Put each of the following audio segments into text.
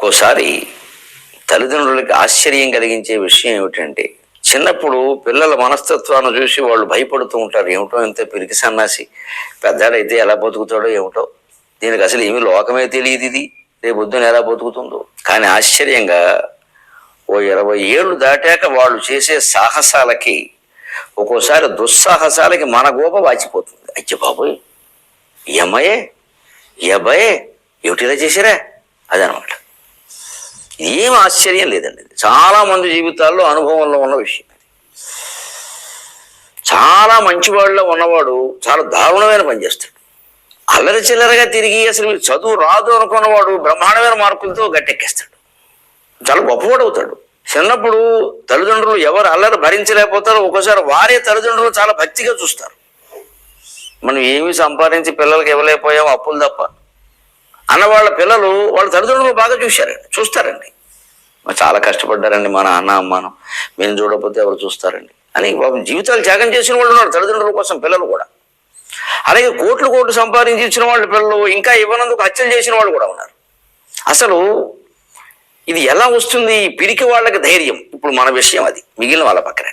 ఒక్కోసారి తల్లిదండ్రులకి ఆశ్చర్యం కలిగించే విషయం ఏమిటంటే చిన్నప్పుడు పిల్లల మనస్తత్వాన్ని చూసి వాళ్ళు భయపడుతూ ఉంటారు. ఏమిటో ఎంత పిరికి సన్నాసి పెద్దాడైతే ఎలా బతుకుతాడో ఏమిటో. దీనికి అసలు ఏమి లోకమే తెలియదు ఇది. రేపు పొద్దున ఎలా బతుకుతుందో. కానీ ఆశ్చర్యంగా ఓ ఇరవై ఏళ్ళు దాటాక వాళ్ళు చేసే సాహసాలకి ఒక్కోసారి దుస్సాహసాలకి మన గోప వాచిపోతుంది. అయ్య బాబోయ్! ఈ అమ్మాయే ఈ అబ్బాయే అదనమాట. ఏం ఆశ్చర్యం లేదండి. చాలామంది చాలా మంది జీవితాల్లో అనుభవంలో ఉన్న విషయం. చాలా మంచివాళ్ళలో ఉన్నవాడు చాలా దారుణమైన పని చేస్తాడు. అల్లరి చిల్లరగా తిరిగి అసలు చదువు రాదు అనుకున్నవాడు బ్రహ్మాండమైన మార్కులతో గట్టెక్కేస్తాడు. చాలా గొప్పవాడు అవుతాడు. చిన్నప్పుడు తల్లిదండ్రులు ఎవరు అల్లరి భరించలేకపోతారో ఒక్కోసారి వారే తల్లిదండ్రులు చాలా భక్తిగా చూస్తారు. మనం ఏమీ సంపాదించి పిల్లలకి ఇవ్వలేకపోయాం అప్పులు తప్ప. అన్న వాళ్ళ పిల్లలు వాళ్ళ తల్లిదండ్రులు బాగా చూశారండి. చూస్తారండి. చాలా కష్టపడ్డారండి మా నాన్న అమ్మానం మేము చూడకపోతే ఎవరు చూస్తారండి. అని పాపం జీవితాలు త్యాగం చేసిన వాళ్ళు ఉన్నారు తల్లిదండ్రుల కోసం పిల్లలు కూడా. అలాగే కోట్లు కోట్లు సంపాదించి ఇచ్చిన వాళ్ళ పిల్లలు ఇంకా ఇవ్వనందుకు హత్యలు చేసిన వాళ్ళు కూడా ఉన్నారు. అసలు ఇది ఎలా వస్తుంది? పిరికి వాళ్ళకి ధైర్యం. ఇప్పుడు మన విషయం అది. మిగిలిన వాళ్ళ పక్కన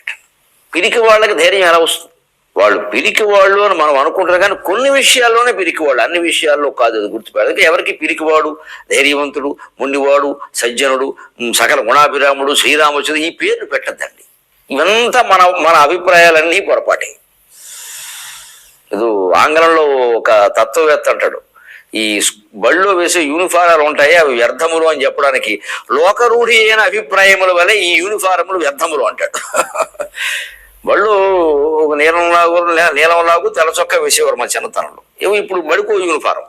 పిరికి వాళ్ళకి ధైర్యం ఎలా వస్తుంది? వాళ్ళు పిరికివాళ్ళు అని మనం అనుకుంటారు కానీ కొన్ని విషయాల్లోనే పిరికివాళ్ళు అన్ని విషయాల్లో కాదు అది గుర్తుపెట్టాలి ఎవరికి పిరికివాడు ధైర్యవంతుడు మునివాడు సజ్జనుడు సకల గుణాభిరాముడు శ్రీరామచంద్రుడు ఈ పేర్లు పెట్టద్దండి. ఇవంతా మన మన అభిప్రాయాలన్నీ పొరపాటే. ఇది ఆంగ్లంలో ఒక తత్వవేత్త అంటాడు ఈ బళ్ళో వేసే యూనిఫారాలు ఉంటాయి? అవి వ్యర్థములు అని చెప్పడానికి లోకరూఢి అయిన అభిప్రాయముల వల్ల ఈ యూనిఫారములు వ్యర్థములు అంటాడు. వాళ్ళు ఒక నీలంలాగు లే- నీలంలాగు తెల్ల చొక్కా వేసేవారు మా చిన్నతనంలో. ఏమో ఇప్పుడు బడికో యూనిఫారం.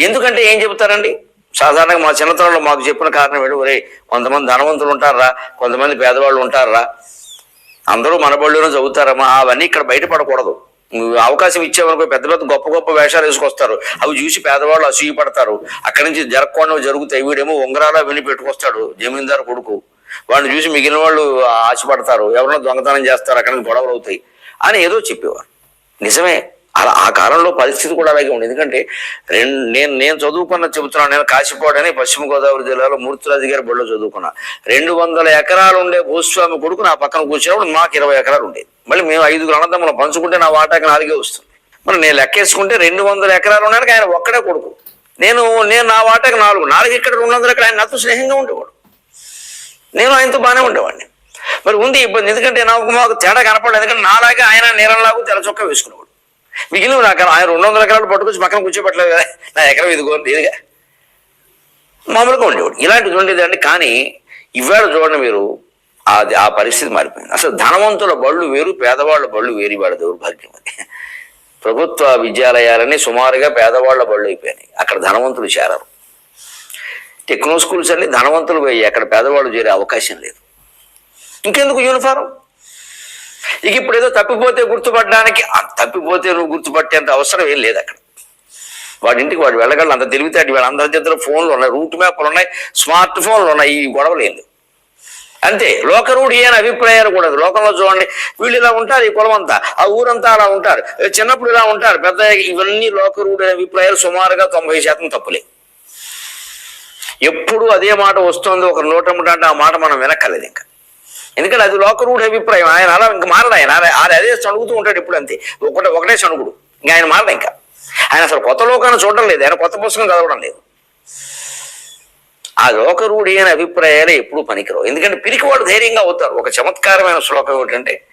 ఎందుకంటే ఏం చెబుతారండి? సాధారణంగా మా చిన్నతనంలో మాకు చెప్పిన కారణం ఏంటి? ఒరే కొంతమంది ధనవంతులు ఉంటారా? కొంతమంది పేదవాళ్ళు ఉంటారా? అందరూ మన బళ్ళోనే చదువుతారమ్మా. అవన్నీ ఇక్కడ బయటపడకూడదు. నువ్వు అవకాశం ఇచ్చావనుకో పెద్ద పెద్ద గొప్ప గొప్ప వేషాలు వేసుకొస్తారు. అవి చూసి పేదవాళ్ళు అసూయ పడతారు అక్కడి నుంచి జరగకుండా జరుగుతాయి. వీడేమో ఉంగరాలు అవన్నీ పెట్టుకొస్తాడు జమీందారు కొడుకు. వాడిని చూసి మిగిలిన వాళ్ళు ఆశపడతారు ఎవరైనా దొంగతనం చేస్తారు అక్కడి గొడవలు అవుతాయి అని ఏదో చెప్పేవారు. నిజమే అలా ఆ కాలంలో పరిస్థితి కూడా అలాగే ఉంది ఎందుకంటే రెండు నేను నేను చదువుకున్న చెబుతున్నాను నేను కాశీపాడని పశ్చిమ గోదావరి జిల్లాలో మూర్తిరాజు గారి బడిలో చదువుకున్నా. రెండు వందల ఎకరాలు ఉండే భూస్వామి కొడుకు నా పక్కన కూర్చున్నప్పుడు మాకు ఇరవై ఎకరాలు ఉండేది. మళ్ళీ మేము ఐదుగురు అన్నదమ్ములు పంచుకుంటే నా వాటాకి నాలుగే వస్తుంది. మరి నేను లెక్కేసుకుంటే రెండు వందల ఎకరాలు ఉండడానికి ఆయన ఒక్కడే కొడుకు. నేను నేను నా వాటాకి నాలుగు నాలుగు ఇక్కడ రెండు వందల ఎకరాలు ఆయన నాతో స్నేహంగా ఉండేవాడు. నేను ఆయనతో బాగానే ఉండేవాడిని. మరి ఉంది ఇబ్బంది. ఎందుకంటే నాకు మాకు తేడా కనపడలేదు. ఎందుకంటే నాలాగే ఆయన నీరంలాగా తెల చొక్కా వేసుకునేవాడు. మిగిలిన నాకు ఆయన రెండు వందల ఎకరాలు పట్టుకొచ్చి పక్కన కూర్చోబెట్టలేదు కదా. నా ఎకరం ఇదిగో లేదుగా. మామూలుగా ఉండేవాడు. ఇలాంటిది ఉండేదండి. కానీ ఇవాళ చూడండి మీరు అది ఆ పరిస్థితి మారిపోయింది. అసలు ధనవంతుల బళ్ళు వేరు పేదవాళ్ళ బళ్ళు వేరు వాళ్ళ దౌర్భాగ్యం అది. ప్రభుత్వ విద్యాలయాలన్నీ సుమారుగా పేదవాళ్ళ బళ్ళు అయిపోయినాయి. అక్కడ ధనవంతులు చేరారు. టెక్నో స్కూల్స్ అన్ని ధనవంతులు పోయి అక్కడ పేదవాళ్ళు చేరే అవకాశం లేదు. ఇంకెందుకు యూనిఫారం? ఇక ఇప్పుడు ఏదో తప్పిపోతే గుర్తుపడడానికి తప్పిపోతే నువ్వు గుర్తుపట్టేంత అవసరం ఏం లేదు అక్కడ. వాడి ఇంటికి వాడు వెళ్ళగలడు అంత తెలివితేట వీళ్ళ అందరి చేతిలో ఫోన్లు ఉన్నాయి రూట్ మ్యాప్లు ఉన్నాయి స్మార్ట్ ఫోన్లు ఉన్నాయి ఈ గొడవలు ఏం అంతే లోకరూఢి అని అభిప్రాయాలు కూడా లోకంలో చూడండి వీళ్ళు ఇలా ఉంటారు ఈ కులం అంతా ఆ ఊరంతా అలా ఉంటారు. చిన్నప్పుడు ఇలా ఉంటారు పెద్ద ఇవన్నీ లోకరూఢి అభిప్రాయాలు సుమారుగా తొంభై శాతం తప్పులే. ఎప్పుడు అదే మాట వస్తుంది ఒక నోటముట అంటే ఆ మాట మనం వినక్కర్లేదు ఇంకా. ఎందుకంటే అది లోకరూఢ అభిప్రాయం. ఆయన అలా ఇంకా మారడు ఆయన. ఆయన అదే సణుగుతూ ఉంటాడు ఇప్పుడు అంతే. ఒకటే ఒకటే సణుగుడు. ఇంకా ఆయన మారడు ఇంకా. ఆయన అసలు కొత్త లోకాన్ని చూడడం లేదు. ఆయన కొత్త పుస్తకం చదవడం లేదు. ఆ లోకరూఢి అనే అభిప్రాయాలే ఎప్పుడు పనికిరావు. ఎందుకంటే పిరికివాడు వాళ్ళు ధైర్యంగా అవుతారు. ఒక చమత్కారమైన శ్లోకం ఏమిటంటే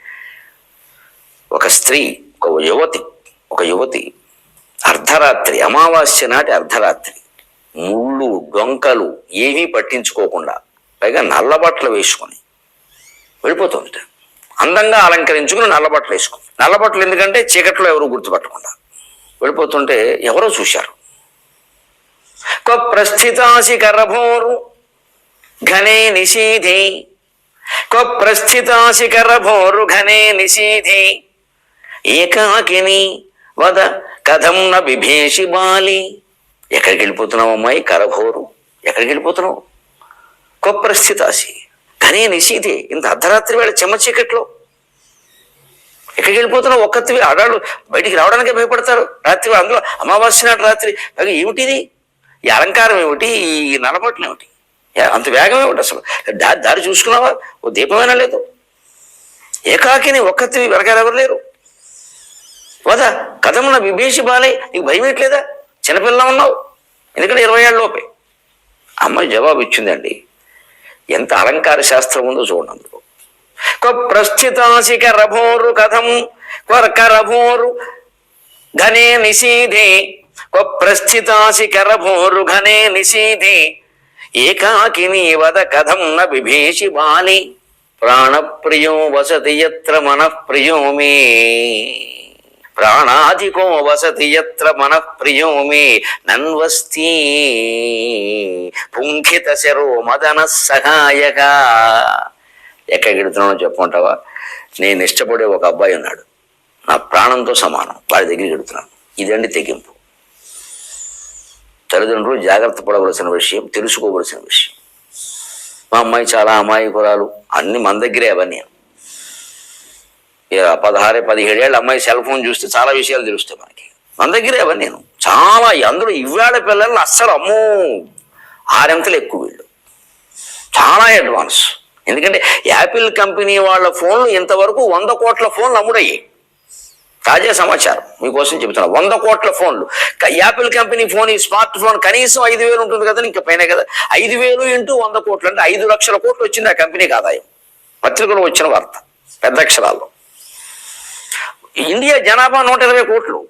ఒక స్త్రీ ఒక యువతి ఒక యువతి అర్ధరాత్రి అమావాస్య నాటి అర్ధరాత్రి ముళ్ళు డొంకలు ఏమీ పట్టించుకోకుండా పైగా నల్ల బట్టలు వేసుకొని వెళ్ళిపోతుంది అందంగా అలంకరించుకుని నల్ల బట్టలు వేసుకుని నల్ల బట్టలు ఎందుకంటే చీకట్లో ఎవరు గుర్తుపట్టకుండా. వెళ్ళిపోతుంటే ఎవరో చూశారు. క్వప్రస్థితాసి కరభోరు ఘనే నిషీధి. క్వప్రస్థితాసి కరభోరు ఘనే నిషీధి. ఏకాకిని వద కథం న బిభేషి బాలి. ఎక్కడికి వెళ్ళిపోతున్నావు అమ్మాయి? కరఘోరు. ఎక్కడికి వెళ్ళిపోతున్నావు? క్వప్రస్థితాసి ఘనే నిషీధి ఇంత అర్ధరాత్రి వేళ చెమ్మ చీకట్లో. ఎక్కడికి వెళ్ళిపోతున్నావు? ఒక్కతివి ఆడాళ్ళు బయటికి రావడానికే భయపడతారు. రాత్రి అందులో అమావాస్య నాటి రాత్రి. ఏమిటిది? ఈ అలంకారం ఏమిటి? ఈ నలబట్లు ఏమిటి? అంత వేగమే ఏమిటి అసలు? దారి దారి చూసుకున్నావా? ఓ దీపమైనా లేదు? ఏకాకిని ఒక్కత్తివి వెనకాల ఎవరు లేరు? వదా కథమున విభేషి బాలే నీకు భయం ఎట్లేదా చిన్నపిల్ల ఉన్నావు. ఎందుకంటే ఇరవై ఏళ్ళలోపే అమ్మాయి జవాబు ఇచ్చిందండి ఎంత అలంకార శాస్త్రం ఉందో చూడండి అందులో. ప్రస్థితాశిక రభోరు కథం క్వర్కరభోరు ఘనే నిషీధే. ప్రస్థితాశిక రభోరు ఘనే నిషీధే. ఏకాకిని వద కథం న బిభేషి బాలి. ప్రాణప్రియో వసతి ఎత్ర మనఃప్రియో మే. ప్రాణాధికో వసతి యత్ర మనఃప్రియో మే నన్వస్తి. పుంఖిత శరో మదన సహాయక. ఎక్కడికెడుతున్నానో చెప్పుకుంటావా? నేను ఇష్టపడే ఒక అబ్బాయి ఉన్నాడు. నా ప్రాణంతో సమానం. వాడి దగ్గరికి వెళుతున్నాను ఇదండి తెగింపు. తల్లిదండ్రులు జాగ్రత్త పడవలసిన విషయం తెలుసుకోవలసిన విషయం. మా అమ్మాయి చాలా అమాయకురాలు. అన్ని మన దగ్గరే అవన్నీ. పదహారు పదిహేడేళ్ళ అమ్మాయి సెల్ ఫోన్ చూస్తే చాలా విషయాలు తెలుస్తాయి మనకి. మన దగ్గరే అవన్నీ నేను. చాలా అందులో ఇవాళ పిల్లల్ని అస్సలు అమ్మో! ఆరెంతలు ఎక్కువ వీళ్ళు. చాలా అడ్వాన్స్ ఎందుకంటే యాపిల్ కంపెనీ వాళ్ళ ఫోన్లు ఇంతవరకు వంద కోట్ల ఫోన్లు అమ్ముడయ్యాయి. తాజా సమాచారం. మీకోసం చెబుతున్నా వంద కోట్ల ఫోన్లు. యాపిల్ కంపెనీ ఫోన్ ఈ స్మార్ట్ ఫోన్ కనీసం ఐదు వేలు ఉంటుంది కదా ఇంకా పైన కదా. ఐదు వేలు ఇంటూ వంద కోట్లు అంటే ఐదు లక్షల కోట్లు వచ్చింది ఆ కంపెనీకి ఆదాయం. పత్రికలో వచ్చిన వార్త. పెద్ద అక్షరాల్లో. ఇండియా జనాభా నూట ఇరవై కోట్లు.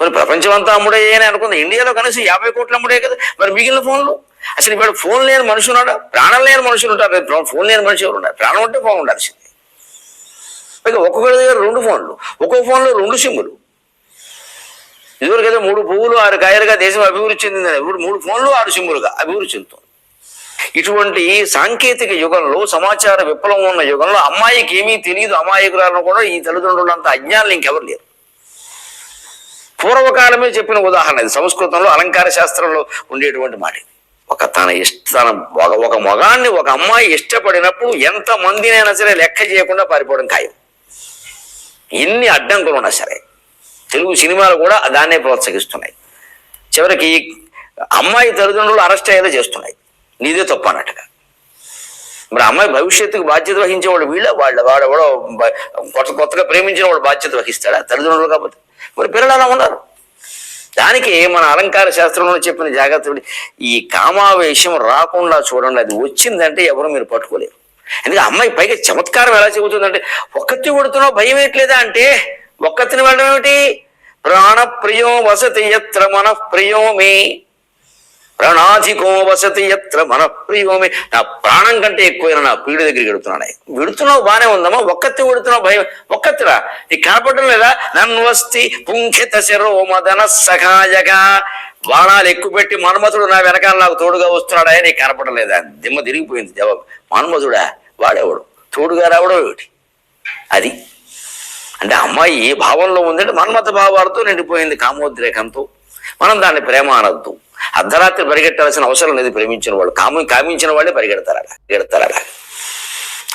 మరి ప్రపంచం అంతా అమ్ముడయ్యే అని అనుకుంది. ఇండియాలో కనీసం యాభై కోట్లు అమ్ముడే కదా. మరి మిగిలిన ఫోన్లు? అసలు ఇప్పుడు ఫోన్ లేని మనుషులు ఉన్నాడా? ప్రాణం లేని మనుషులు ఉంటారు. ఫోన్ లేని మనిషి ఎవరు ఉన్నారు ప్రాణం ఉంటే ఫోన్ ఉండాల్సింది. ఇంకా ఒక్కొక్కరి దగ్గర రెండు ఫోన్లు. ఒక్కో ఫోన్లో రెండు సిమ్ములు. ఇదివరకు మూడు పువ్వులు ఆరు కాయలుగా దేశం అభివృద్ధి చెందిందని. ఇప్పుడు మూడు ఫోన్లు ఆరు సిమ్ములుగా అభివృద్ధి చెందుతుంది. ఇటువంటి సాంకేతిక యుగంలో సమాచార విప్లవం ఉన్న యుగంలో అమ్మాయికి ఏమీ తెలియదు అమాయకురాలను కూడా ఈ తల్లిదండ్రులంత అజ్ఞానులు ఇంకెవరు లేరు. పూర్వకాలమే చెప్పిన ఉదాహరణ ఇది. సంస్కృతంలో అలంకార శాస్త్రంలో ఉండేటువంటి మాట ఇది. ఒక తన ఇష్ట తన ఒక ఒక మగాన్ని ఒక అమ్మాయి ఇష్టపడినప్పుడు ఎంత మందినైనా సరే లెక్క చేయకుండా పారిపోవడం ఖాయం. ఎన్ని అడ్డంకులు ఉన్నా సరే తెలుగు సినిమాలు కూడా దాన్నే ప్రోత్సహిస్తున్నాయి. చివరికి అమ్మాయి తల్లిదండ్రులు అరెస్ట్ అయ్యేలా చేస్తున్నాయి. నీదే తప్పు అన్నట్టుగా. మరి అమ్మాయి భవిష్యత్తుకు బాధ్యత వహించేవాడు వీళ్ళ వాళ్ళ? వాడు బ- కొత్త కొత్తగా ప్రేమించిన వాడు బాధ్యత వహిస్తాడా? తల్లిదండ్రులు కాకపోతే. మరి పిల్లలు అలా ఉన్నారు. దానికి మన అలంకార శాస్త్రంలో చెప్పిన జాగ్రత్త ఈ కామావేశం రాకుండా చూడండి. అది వచ్చిందంటే ఎవరు మీరు పట్టుకోలేరు. ఎందుకంటే అమ్మాయి పైగా చమత్కారం ఎలా చెబుతుందంటే ఒక్కతి కొడుతున్నావు భయం ఏట్లేదా అంటే ఒక్కతిని వెళ్ళడం ఏమిటి? ప్రాణప్రియం వసతి ఎత్ర మన ప్రియం ప్రాణాధికో వసతి ఎత్ర మన ప్రియోమి. నా ప్రాణం కంటే ఎక్కువైన నా పీడి దగ్గరికి వెడుతున్నాడు విడుతున్నావు బానే ఉందమ్మా. ఒక్కతి విడుతున్నావు భయం. ఒక్కతిరా. నీకు కనపడడం లేదా? నన్ను వస్తి పుంఖిత శరో మదన బాణాలు ఎక్కువ పెట్టి మన్మథుడు నా వెనకాల నాకు తోడుగా వస్తున్నాడా? నీకు కనపడడం లేదా దిమ్మ తిరిగిపోయింది జవాబు. మన్మథుడా వాడేవాడు? తోడుగా రావడం ఏమిటి? అది. అంటే అమ్మాయి ఏ భావంలో ఉందంటే మన్మథ భావాలతో నిండిపోయింది కామోద్రేకంతో. మనం దాన్ని ప్రేమ అనద్దు. అర్ధరాత్రి పరిగెట్టాల్సిన అవసరం లేదు ప్రేమించిన వాళ్ళు. కాము కామించిన వాళ్ళే పరిగెడతారు అలా పరిగెడతారు అలా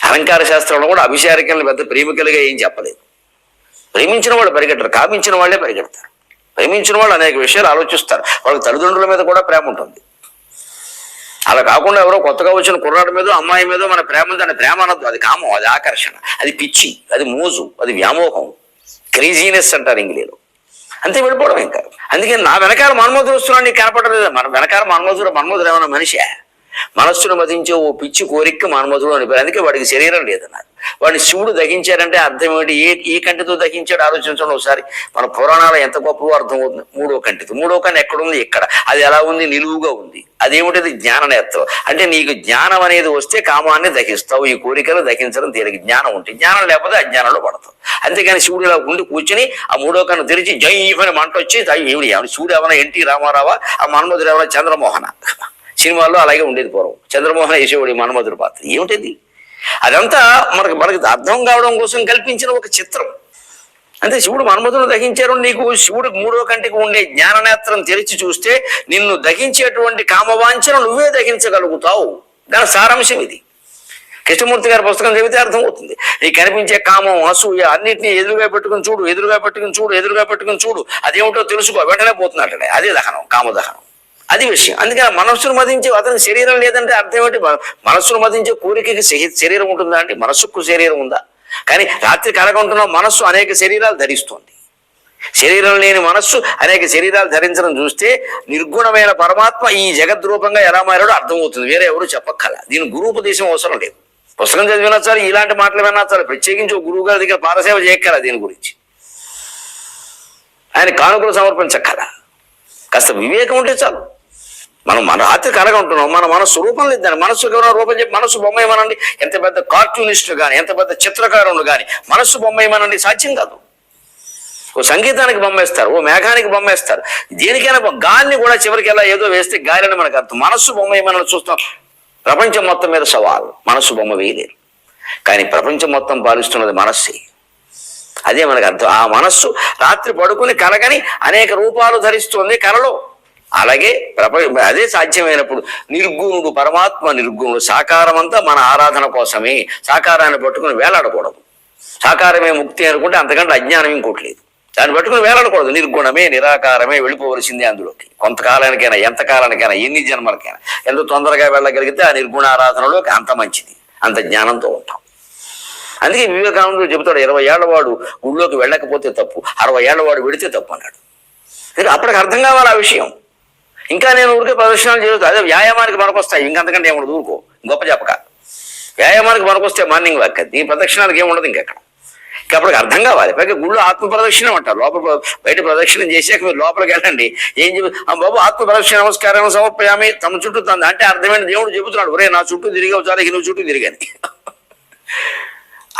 అలంకార శాస్త్రంలో కూడా అభిషేకలను పెద్ద ప్రేమికలుగా ఏం చెప్పలేదు. ప్రేమించిన వాళ్ళు పరిగెట్టరు కామించిన వాళ్ళే పరిగెడతారు. ప్రేమించిన వాళ్ళు అనేక విషయాలు ఆలోచిస్తారు. వాళ్ళకి తల్లిదండ్రుల మీద కూడా ప్రేమ ఉంటుంది. అలా కాకుండా ఎవరో కొత్తగా వచ్చిన కుర్రాడి మీద అమ్మాయి మీద మన ప్రేమ దాని ప్రేమ అనద్దు. అది కామం అది ఆకర్షణ అది పిచ్చి అది మోజు అది వ్యామోహం. క్రేజీనెస్ అంటారు ఇంగ్లీలో. అంతే వెళ్ళిపోవడం ఇంకా. అందుకే నా వెనకాల మన్మోధుడు వస్తున్నాడు నీకు కనపడలేదు? మన వెనకాల మన్మోధుడు మన్మోధుడు ఏమైనా మనిషి? మనస్సును మతించే ఓ పిచ్చి కోరిక మన్మధుడు అని అందుకే వాడికి శరీరం లేదన్నారు. వాడిని శివుడు దహించారంటే అర్థం ఏమిటి? ఏ ఏ కంటితో దహించాడు? ఆలోచించండి ఒకసారి. మన పురాణాలు ఎంత గొప్పగా అర్థం అవుతుంది మూడో కంటితో. మూడో కన్ను ఎక్కడుంది? ఇక్కడ. అది ఎలా ఉంది? నిలువుగా ఉంది. అదేమిటది? జ్ఞాన నేత్రం. అంటే నీకు జ్ఞానం అనేది వస్తే కామాన్ని దహిస్తావు. ఈ కోరికలు దహించడం దీనికి జ్ఞానం ఉంటే జ్ఞానం లేకపోతే అజ్ఞానంలో పడతావు. అంతేగాని శివుడు ఇలా ఉండి కూర్చుని ఆ మూడో కన్ను తెరిచి జై అని మంట వచ్చి ఏమిటి? శివుడు ఏమైనా ఎన్టీ రామారావా? ఆ మన్మధుడు ఏమైనా చంద్రమోహన? సినిమాల్లో అలాగే ఉండేది పూర్వం. చంద్రమోహన యశోడి మన్మధుడు పాత్ర. ఏమిటిది? అదంతా మనకు మనకి అర్థం కావడం కోసం కల్పించిన ఒక చిత్రం. అంటే శివుడు మన్మధుడు దహించారు. నీకు శివుడు మూడో కంటికి ఉండే జ్ఞాననేత్రం తెరిచి చూస్తే నిన్ను దహించేటువంటి కామవాంఛను నువ్వే దహించగలుగుతావు. దాని సారాంశం ఇది. కృష్ణమూర్తి గారి పుస్తకం చదివితే అర్థమవుతుంది. నీకు కనిపించే కామం అసూయ అన్నింటినీ ఎదురుగా పెట్టుకుని చూడు ఎదురుగా పెట్టుకుని చూడు ఎదురుగా పెట్టుకుని చూడు. అదేమిటో తెలుసుకో వెంటనే పోతున్నాడు అదే దహనం కామదహనం. అది విషయం. అందుకని మనస్సును మదించే అతనికి శరీరం లేదంటే అర్థం ఏంటి మనస్సును మదించే కోరికకి శరీరం ఉంటుందా అంటే మనస్సుకు శరీరం ఉందా? కానీ రాత్రి కలగంటున్న మనస్సు అనేక శరీరాలు ధరిస్తుంది. శరీరం లేని మనస్సు అనేక శరీరాలు ధరించడం చూస్తే నిర్గుణమైన పరమాత్మ ఈ జగద్రూపంగా ఎలా మారాడో అర్థమవుతుంది. వేరే ఎవరు చెప్పక్కల దీని గురూపదేశం అవసరం లేదు. పుస్తకం చదివినా చాలు ఇలాంటి మాటలు విన్నా చాలు ప్రత్యేకించి ఒక గురువు గారి దగ్గర పారసేవ చేయక్కల దీని గురించి. ఆయన కానుకలు సమర్పించక్కల కాస్త వివేకం ఉంటే చాలు. మనం మన రాత్రి కలగా ఉంటున్నాం. మన మనసు రూపం లేదు మనసు రూపం చెప్పి మనసు బొమ్మ ఏమనండి ఎంత పెద్ద కార్టూనిస్ట్ కానీ ఎంత పెద్ద చిత్రకారుడు కానీ మనసు బొమ్మ ఏమనండి సాధ్యం కాదు. ఓ సంగీతానికి బొమ్మేస్తారు ఓ మేఘానికి బొమ్మేస్తారు. దేనికైనా గాలిని కూడా చివరికి ఎలా ఏదో వేస్తే గాలిని మనకు అర్థం. మనస్సు బొమ్మ ఏమన్నా చూస్తాం. ప్రపంచం మొత్తం మీద సవాలు. మనస్సు బొమ్మ వేయలేదు. కానీ ప్రపంచం మొత్తం పాలిస్తున్నది మనస్సే. అదే మనకు అర్థం. ఆ మనస్సు రాత్రి పడుకుని కలగని అనేక రూపాలు ధరిస్తుంది కలలో. అలాగే ప్రపంచ అదే సాధ్యమైనప్పుడు నిర్గుణుడు పరమాత్మ నిర్గుణుడు సాకారం అంతా మన ఆరాధన కోసమే. సాకారాన్ని పట్టుకుని వేలాడకూడదు. సాకారమే ముక్తి అనుకుంటే అంతకంటే అజ్ఞానం ఇంకోటి లేదు. దాన్ని పట్టుకుని వేలాడకూడదు. నిర్గుణమే నిరాకారమే వెళ్ళిపోవలసిందే అందులోకి. కొంతకాలానికైనా ఎంత కాలానికైనా ఎన్ని జన్మలకైనా. ఎంత తొందరగా వెళ్ళగలిగితే ఆ నిర్గుణ ఆరాధనలోకి అంత మంచిది. అంత జ్ఞానంతో ఉంటాం. అందుకే వివేకానందుడు చెబుతాడు ఇరవై ఏళ్ళవాడు గుళ్ళోకి వెళ్ళకపోతే తప్పు. అరవై ఏళ్ళవాడు వెడితే తప్పు అన్నాడు. అప్పటికి అర్థం కావాలి ఆ విషయం. ఇంకా నేను ఊరికే ప్రదర్శనలు చేస్తూ అదే వ్యాయామానికి మనకొస్తాయి ఇంకంతకంటే ఏముండదు ఊరుకో. గొప్ప చెప్పక వ్యాయామానికి మనకొస్తే మార్నింగ్ వాక్ ఈ ప్రదక్షిణాలకు ఏముండదు ఇంకెక్కడ ఇంకా అప్పటికి అర్థం కావాలి. పైగా గుళ్ళు ఆత్మ ప్రదక్షిణం అంటారు. లోపల బయట ప్రదక్షిణం చేసాక మీరు లోపలికి వెళ్ళండి. ఏం చెప్పి బాబు ఆత్మ ప్రదక్షిణ నమస్కారం సమర్పయామి. తమ చుట్టూ తంది అంటే అర్థమైన దేవుడు చెబుతున్నాడు. ఒరే నా చుట్టూ తిరిగి ఒకసారి నువ్వు చుట్టూ తిరిగాని.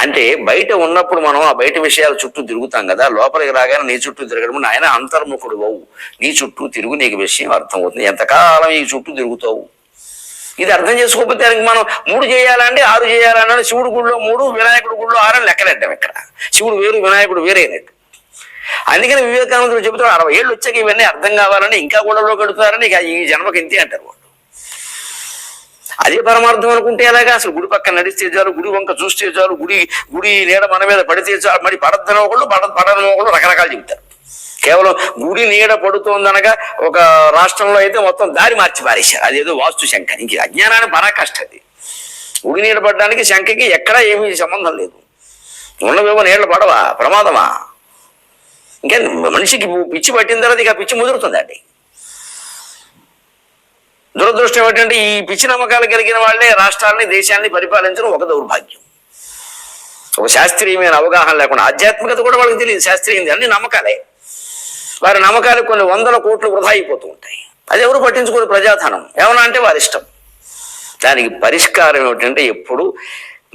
అంటే బయట ఉన్నప్పుడు మనం ఆ బయట విషయాల చుట్టూ తిరుగుతాం కదా లోపలికి రాగానే నీ చుట్టూ తిరగడం నాయన అంతర్ముఖుడు అవు నీ చుట్టూ తిరుగు నీకు విషయం అర్థమవుతుంది. ఎంతకాలం ఈ చుట్టూ తిరుగుతావు? ఇది అర్థం చేసుకోకపోతే దానికి మనం మూడు చేయాలంటే ఆరు చేయాలన్నాడు శివుడు గుడిలో మూడు వినాయకుడు గుడిలో ఆరు అని లెక్కలెట్టాం ఇక్కడ. శివుడు వేరు వినాయకుడు వేరేనట్టు అందుకని వివేకానందుడు చెబుతాడు అరవై ఏళ్ళు వచ్చాక ఇవన్నీ అర్థం కావాలని ఇంకా గూడలో కడుతున్నారని ఇక ఈ జన్మకి ఇంతే అంటారు వాళ్ళు. అదే పరమార్థం అనుకుంటే ఎలాగా? అసలు గుడి పక్కన నడిస్తే చాలు గుడి వంక చూస్తే చాలు గుడి గుడి నీడ మన మీద పడితే చాలు. మరి పడద్దన ఒకళ్ళు పడ పడని ఒకళ్ళు రకరకాలు చెబుతారు. కేవలం గుడి నీడ పడుతోందనగా ఒక రాష్ట్రంలో అయితే మొత్తం దారి మార్చి పారేశారు. అదేదో వాస్తు శంక ఇంక అజ్ఞానాన్ని పరాకాష్ట అది. గుడి నీడ పడడానికి శంకకి ఎక్కడా ఏమీ సంబంధం లేదు. ఉన్నవేమో నీళ్ళు పడవా? ప్రమాదమా? ఇంకా మనిషికి పిచ్చి పట్టిన తర్వాత ఇక పిచ్చి ముదురుతుందండి. దురదృష్టం ఏమిటంటే ఈ పిచ్చి నమ్మకాలు కలిగిన వాళ్ళే రాష్ట్రాలని దేశాన్ని పరిపాలించడం ఒక దౌర్భాగ్యం. ఒక శాస్త్రీయమైన అవగాహన లేకుండా ఆధ్యాత్మికత కూడా వాళ్ళకి తెలియదు శాస్త్రీయంది అన్ని నమ్మకాలే. వారి నమ్మకాలు కొన్ని వందల కోట్లు వృధా అయిపోతూ ఉంటాయి. అది ఎవరు పట్టించుకోరు? ప్రజాధనం. ఏమన్నా అంటే వారి ఇష్టం. దానికి పరిష్కారం ఏమిటంటే ఎప్పుడు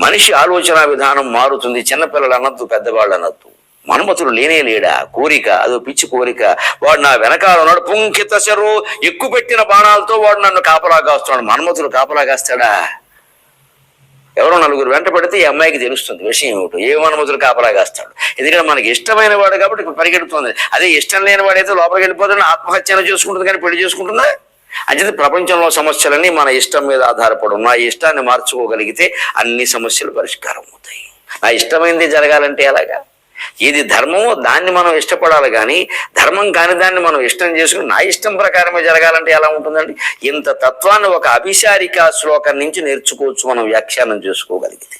మనిషి ఆలోచన విధానం మారుతుంది చిన్నపిల్లలు అనద్దు పెద్దవాళ్ళు అనద్దు. మనుమతులు లేనే లేడా? కోరిక అదో పిచ్చి కోరిక. వాడు నా వెనకాల ఉన్నాడు. పుంకిత శరు ఎక్కువ పెట్టిన బాణాలతో వాడు నన్ను కాపలా కాస్తున్నాడు. మన్మతులు కాపలా కాస్తాడా? ఎవరో నలుగురు వెంట పడితే ఈ అమ్మాయికి తెలుస్తుంది విషయం ఏమిటో. ఏ మనుమతులు కాపలా కాస్తాడు? ఎందుకంటే మనకి ఇష్టమైన వాడు కాబట్టి పరిగెడుతుంది. అదే ఇష్టం లేని వాడైతే లోపలికి వెళ్ళిపోతుంది ఆత్మహత్యను చేసుకుంటుంది కానీ పెళ్ళి చేసుకుంటుందా? అంటే ప్రపంచంలో సమస్యలన్నీ మన ఇష్టం మీద ఆధారపడి ఉన్నాయి. ఆ ఇష్టాన్ని మార్చుకోగలిగితే అన్ని సమస్యలు పరిష్కారం అవుతాయి. నా ఇష్టమైనది జరగాలంటే ఎలాగా? ఏది ధర్మమో దాన్ని మనం ఇష్టపడాలి కానీ ధర్మం కాని దాన్ని మనం ఇష్టం చేసుకుని నా ఇష్టం ప్రకారమే జరగాలంటే ఎలా ఉంటుందండి? ఇంత తత్వాన్ని ఒక అభిసారిక శ్లోకం నుంచి నేర్చుకోవచ్చు మనం వ్యాఖ్యానం చేసుకోగలిగితే.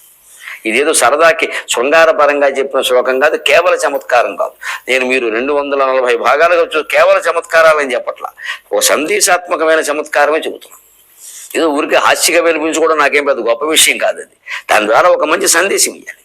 ఇదేదో సరదాకి శృంగారపరంగా చెప్పిన శ్లోకం కాదు కేవల చమత్కారం కాదు. నేను మీరు రెండు వందల నలభై భాగాలుగా చూ కేవల చమత్కారాలని చెప్పట్లా? ఒక సందేశాత్మకమైన చమత్కారమే చెబుతున్నాను ఏదో ఊరికి హాస్యగా వినిపించుకోవడం నాకేం పెద్ద గొప్ప విషయం కాదు అది దాని ద్వారా ఒక మంచి సందేశం ఇవ్వాలి